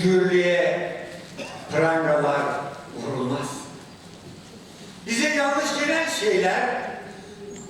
özgürlüğe prangalar vurulmaz. Bize yanlış gelen şeyler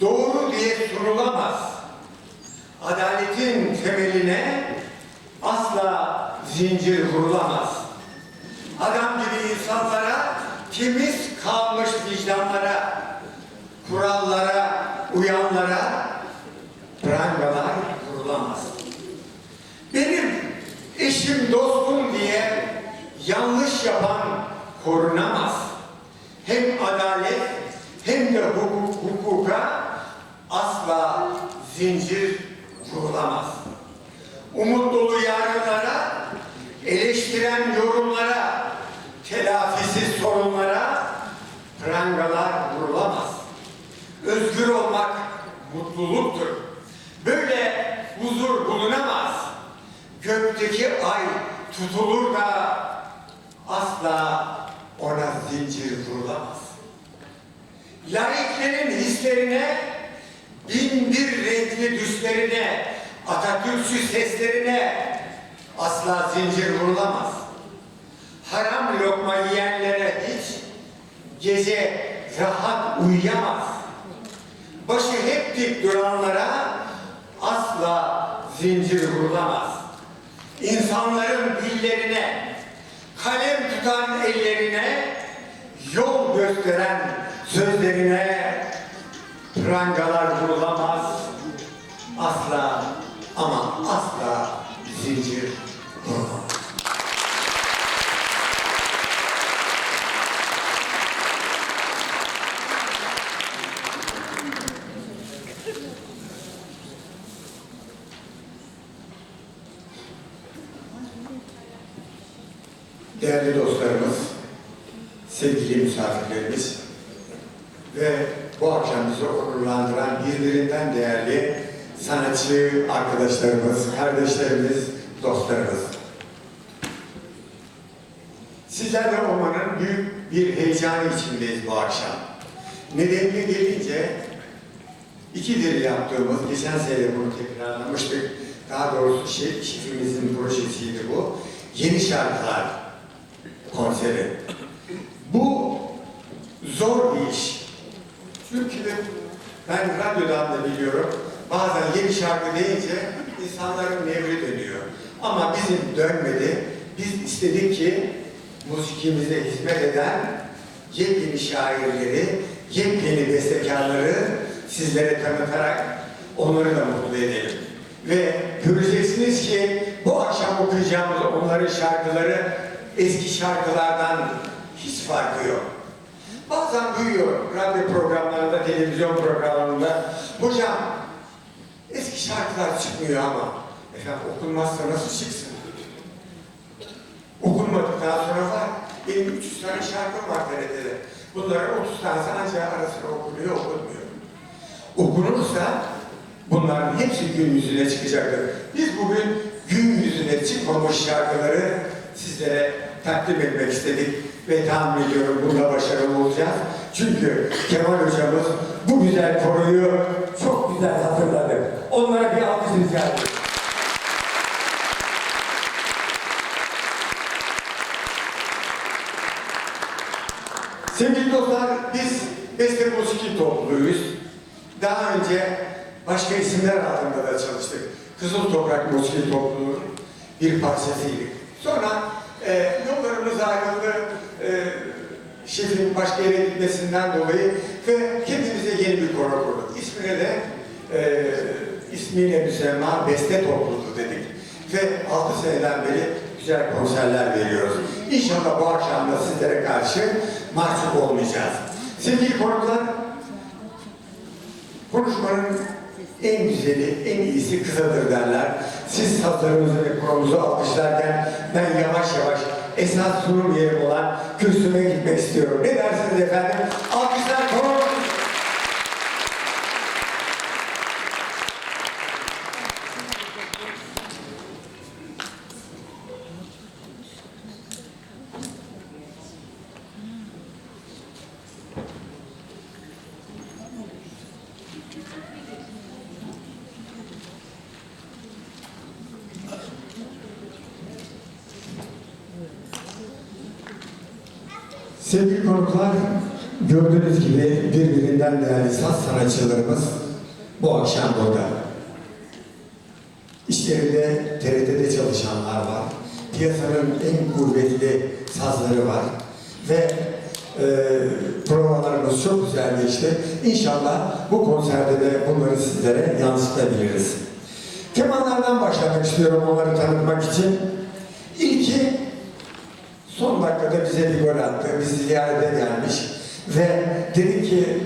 doğru diye sunulamaz. Adaletin temeline asla zincir vurulamaz. Adam gibi insanlara, temiz kalmış vicdanlara, kurallara uyanlara prangalar kurulamaz. Benim eşim dostum yanlış yapan korunamaz. Hem adalet hem de hukuk, hukuka asla zincir vurulamaz. Umut dolu yarınlara, eleştiren yorumlara, telafisiz sorunlara prangalar vurulamaz. Özgür olmak mutluluktur. Böyle huzur bulunamaz. Gökteki ay tutulur da asla ona zincir vurulamaz. Laiklerin hislerine, bin bir renkli düşlerine, Atatürkçü seslerine asla zincir vurulamaz. Haram lokma yiyenlere hiç gece rahat uyuyamaz. Başı hep dik duranlara asla zincir vurulamaz. İnsanların dillerine, kalem tutan ellerine, yol gösteren sözlerine prangalar vurulamaz. Değerli dostlarımız, sevgili misafirlerimiz ve bu akşam bizi onurlandıran birbirinden değerli sanatçı arkadaşlarımız, kardeşlerimiz, dostlarımız. Sizlerle olmanın büyük bir heyecanı içindeyiz bu akşam. Nedenine gelince ikidir yaptığımız, geçen sene bunu tekrarlamıştık. Daha doğrusu şey, şifimizin projesiydi bu. Yeni şarkılar konseri. Bu zor bir iş. Çünkü Ben radyodan da biliyorum. Bazen yeni şarkı deyince insanların nevri dönüyor. Ama bizim dönmedi. Biz istedik ki musikimize hizmet eden yepyeni şairleri, yepyeni bestekarları sizlere tanıtarak onları da mutlu edelim. Ve göreceksiniz ki bu akşam okuyacağımız onların şarkıları eski şarkılardan hiç farkı yok. Bazen duyuyorum radyo programlarında, televizyon programlarında hocam eski şarkılar çıkmıyor ama efendim okunmazsa nasıl çıksın? Okunmadıktan sonra var. Benim 300 tane şarkım var TRT'de. Bunların 30 tanesi ancak arasında okunuyor, okunmuyor. Okunursa bunların hepsi gün yüzüne çıkacaktır. Biz bugün yüzüne çıkmamış şarkıları sizlere takdim etmek istedik ve tahmin ediyorum bunda başarılı olacağız. Çünkü Kemal hocamız bu güzel konuyu çok güzel hazırladı. Onlara bir alkış rica ediyorum. Sevgili dostlar, biz Beste Musiki topluluğuyuz. Daha önce başka isimler altında da çalıştık. Kızıl Toprak Musiki topluluğu bir parçasıydık. Sonra e, yollarımız ayrıldı. E, şefin başka yere gitmesinden dolayı ve kendimize yeni bir koro kurduk. İsmine de e, ismiyle müsemma Beste Topluluğu dedik. Ve 6 seneden beri güzel konserler veriyoruz. İnşallah bu akşam da sizlere karşı mahcup olmayacağız. Sevgili konuklar, konuşmanın en güzeli, en iyisi kısadır derler. Siz sazlarımızı ve koromuzu alkışlarken ben yavaş yavaş esas sunum yerim olan kürsüme gitmek istiyorum. Ne dersiniz efendim? Sevgili konuklar, gördüğünüz gibi birbirinden değerli saz sanatçılarımız bu akşam burada. İşlerinde TRT'de çalışanlar var. Piyasanın en kuvvetli sazları var. Ve e, provalarımız çok güzel geçti. İnşallah bu konserde de bunları sizlere yansıtabiliriz. Kemanlardan başlamak istiyorum onları tanıtmak için. Son dakikada bize bir gol attı. Bizi ziyarete gelmiş. Ve dedi ki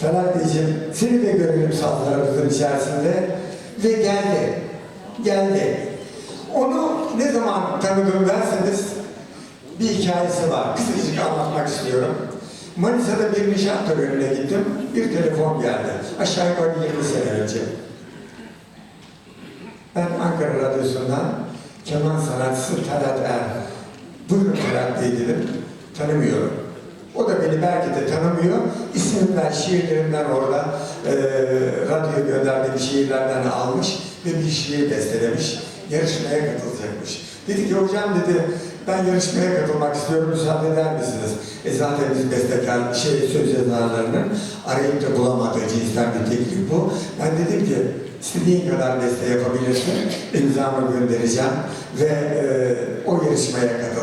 Talat Beyciğim seni de görelim sazlarımızın içerisinde. Ve geldi. Geldi. Onu ne zaman tanıdım derseniz bir hikayesi var. Kısacık anlatmak istiyorum. Manisa'da bir nişan törenine gittim. Bir telefon geldi. Aşağı yukarı 20 sene önce. Ben Ankara Radyosu'ndan keman sanatçısı Talat Er. Talat Bey dedim. Tanımıyorum. O da beni belki de tanımıyor. İsmimden, şiirlerimden orada e, radyoya gönderdiğim şiirlerden almış ve bir şiir bestelemiş. Yarışmaya katılacakmış. Dedi ki hocam dedi ben yarışmaya katılmak istiyorum müsaade eder misiniz? E zaten biz bestekar şey, söz yazarlarının arayıp da bulamadığı cinsten bir teklif bu. Ben dedim ki istediğin kadar beste yapabilirsin. imzamı göndereceğim ve e, o yarışmaya katıldı.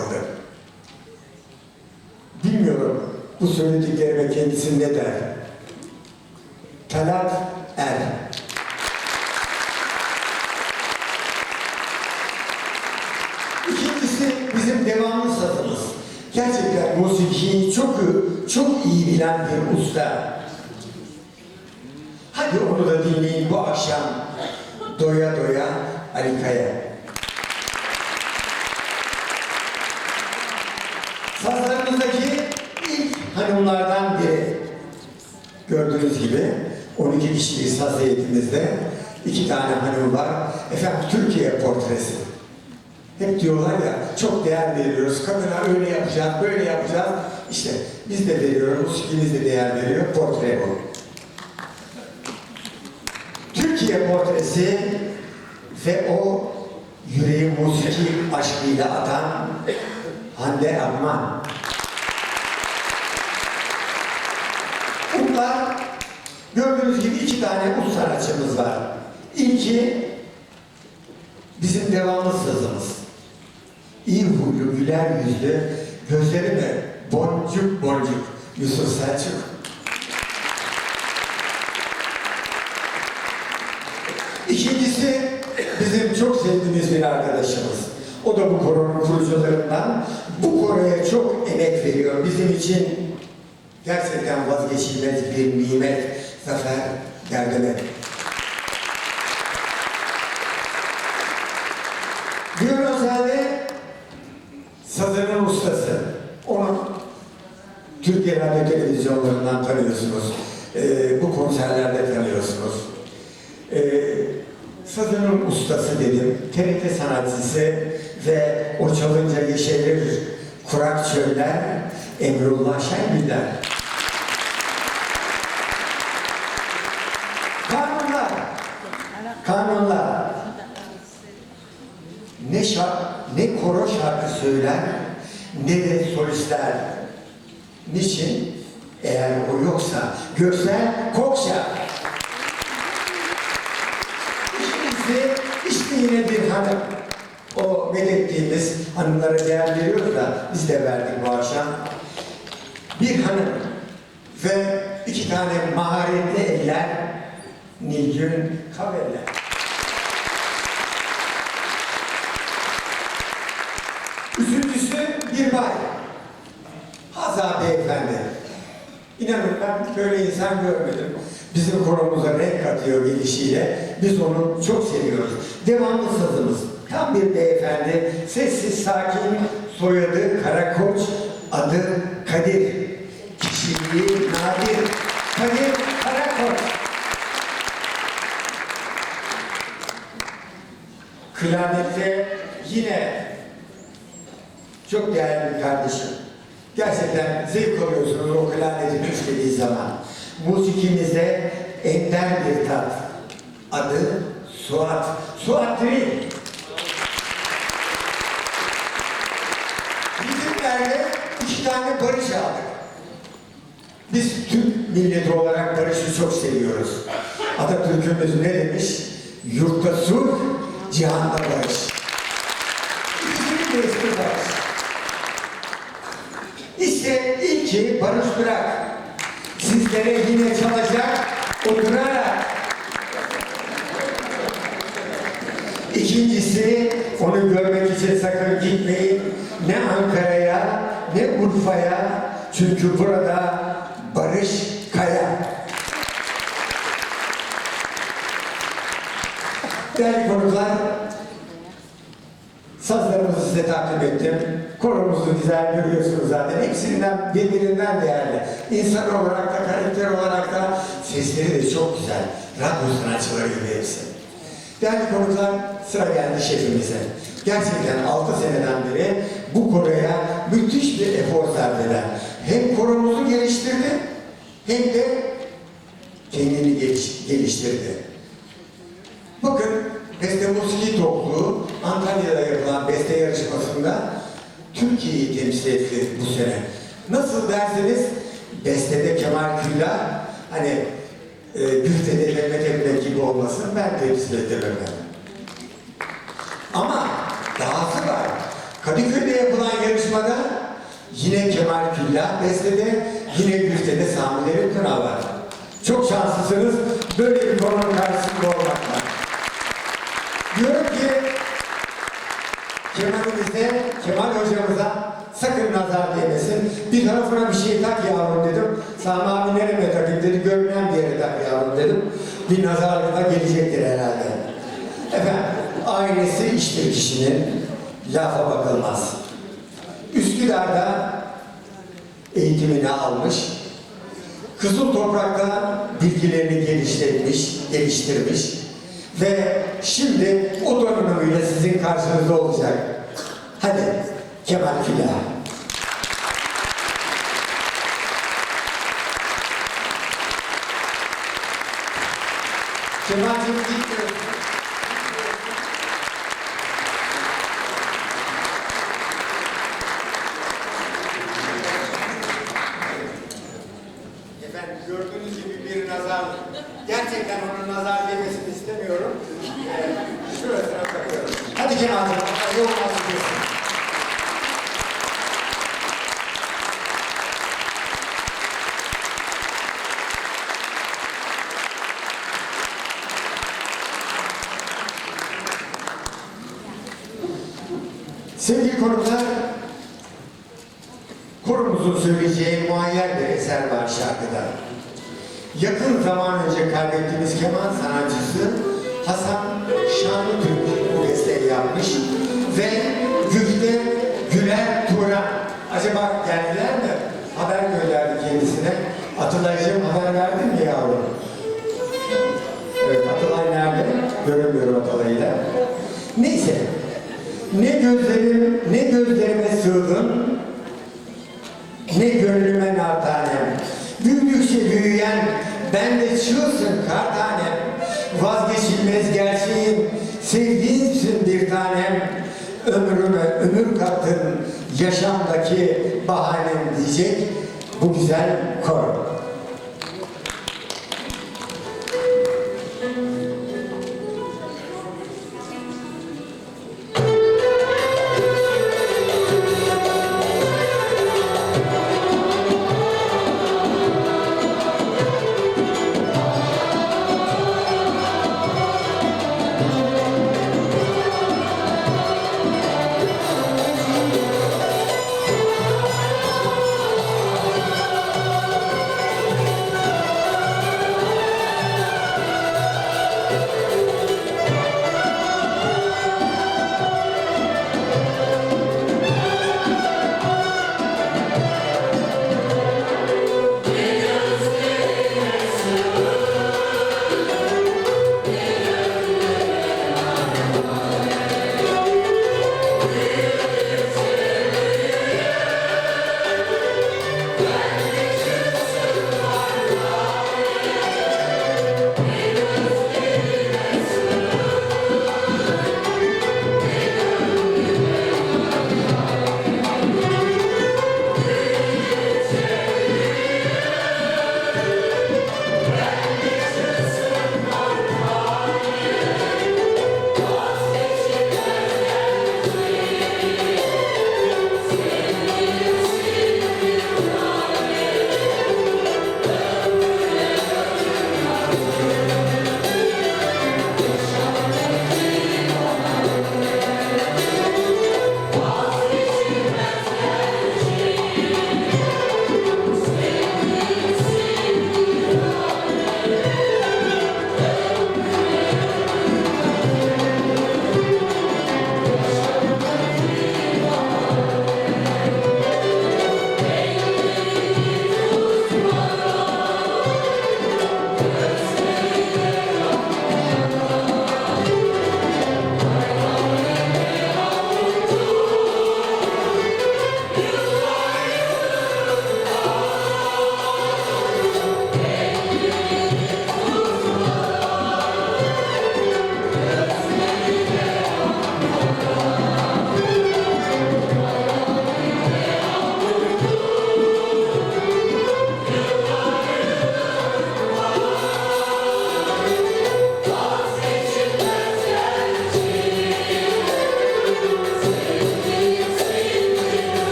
Bilmiyorum bu söylediklerime kendisi ne der? Talat Er. İkincisi bizim devamlı sazımız. Gerçekten musikiyi çok çok iyi bilen bir usta. Hadi onu da dinleyin bu akşam. Doya doya Ali Kaya. Gördüğünüz gibi 12 kişilik saz heyetimizde iki tane hanım var. Efendim Türkiye portresi. Hep diyorlar ya çok değer veriyoruz. Kadına öyle yapacağız, böyle yapacağız. İşte biz de veriyoruz, musikimiz de değer veriyor. Portre bu. Türkiye portresi ve o yüreği musiki aşkıyla atan Hande Arman. Gördüğünüz gibi iki tane usta sanatçımız var. İlki bizim devamlı sazımız. İyi huylu, güler yüzlü, gözleri de boncuk boncuk Yusuf Selçuk. İkincisi bizim çok sevdiğimiz bir arkadaşımız. O da bu koronun kurucularından. Bu koroya çok emek veriyor. Bizim için gerçekten vazgeçilmez bir nimet Zafer Derdemet. Violonselde sazının ustası. Onu Türkiye Radyo Televizyonlarından tanıyorsunuz. Ee, bu konserlerde tanıyorsunuz. Ee, sazının ustası dedim. TRT sanatçısı ve o çalınca yeşerir kurak çöller Emrullah Şengüller. Kanunlar. Kanunlar. Ne şark, ne koro şarkı söyler, ne de solistler. Niçin? Eğer o yoksa Göksel Kokşa. İkincisi işte yine bir hanım. O belirttiğimiz hanımlara değer veriyoruz da biz de verdik bu akşam. Bir hanım ve iki tane maharetli eller Nilgün Kaveller. Üçüncüsü bir bay. Hazar Beyefendi. İnanın ben böyle insan görmedim. Bizim konumuza renk katıyor gelişiyle. Biz onu çok seviyoruz. Devamlı sazımız. Tam bir beyefendi. Sessiz, sakin, soyadı Karakoç, adı Kadir. Kişiliği nadir. Kadir Karakoç. Klarnette yine çok değerli bir kardeşim. Gerçekten zevk alıyorsunuz o klarneti üflediği zaman. Musikimizde ender bir tat. Adı Suat. Suat Diri. Bizimlerle iki tane barış aldık. Biz Türk milleti olarak barışı çok seviyoruz. Atatürk'ümüz ne demiş? Yurtta sulh, cihanda barış. İkisinin de eski barış. İlki Barış Bırak. Sizlere yine çalacak oturarak. İkincisi onu görmek için sakın gitmeyin. Ne Ankara'ya ne Urfa'ya. Çünkü burada Barış Kaya. Değerli konuklar, Sazlarımızı size takdim ettim. Korumuzu güzel görüyorsunuz zaten. Hepsinden birbirinden değerli. İnsan olarak da, karakter olarak da sesleri de çok güzel. Radyo sanatçıları gibi hepsi. Değerli konuklar, sıra geldi şefimize. Gerçekten 6 seneden beri bu koroya müthiş bir efor sarf. Hem koromuzu geliştirdi, hem de kendini geliş- geliştirdi. Bakın Beste Musiki Topluluğu Antalya'da yapılan beste yarışmasında Türkiye'yi temsil etti bu sene. Nasıl derseniz bestede Kemal Külla hani e, güftede Mehmet Emre gibi olmasın ben temsil edemem. Ama dahası var. Kadıköy'de yapılan yarışmada yine Kemal Külla bestede yine güftede Sami Derin var. Çok şanslısınız böyle bir konunun karşısında olmakla. Diyorum ki Kemal'imize, Kemal hocamıza sakın nazar değmesin. Bir tarafına bir şey tak yavrum dedim. Sami abi nereye takayım dedi. Görmeyen bir yere tak yavrum dedim. Bir nazarlığa gelecektir herhalde. Efendim, ailesi iştir kişinin. Lafa bakılmaz. Üsküdar'da eğitimini almış. Kızıl Toprak'ta bilgilerini geliştirmiş, geliştirmiş ve şimdi o donanımıyla sizin karşınızda olacak. Hadi Kemal Külah. Kemal'cim gitmiyor. Efendim gördüğünüz gibi bir bir nazar, gerçekten onun nazar değmesini istemiyorum. Ee, şurasına takıyorum. Hadi Kemal'cim, iyi olmaz diyorsun. Sevgili konuklar, korumuzun söyleyeceği muayyer bir eser var şarkıda. Yakın zaman önce kaybettiğimiz keman sanatçısı Hasan Şanlıtürk bu besteyi yapmış ve Güfte Güler Turan. Acaba geldiler mi? Haber gönderdi kendisine. Atılaycığım haber verdin mi yavrum? Evet, Atalay nerede? Göremiyorum Atalay'ı da. Neyse, ne gözlerim, ne gözlerime sığdın, ne gönlüme nar tanem. Büyüdükçe büyüyen, ben de çığsın kar tanem. Vazgeçilmez gerçeğim, sevdiğimsin bir tanem. Ömrüme ömür kattın, yaşamdaki bahanem diyecek bu güzel kor.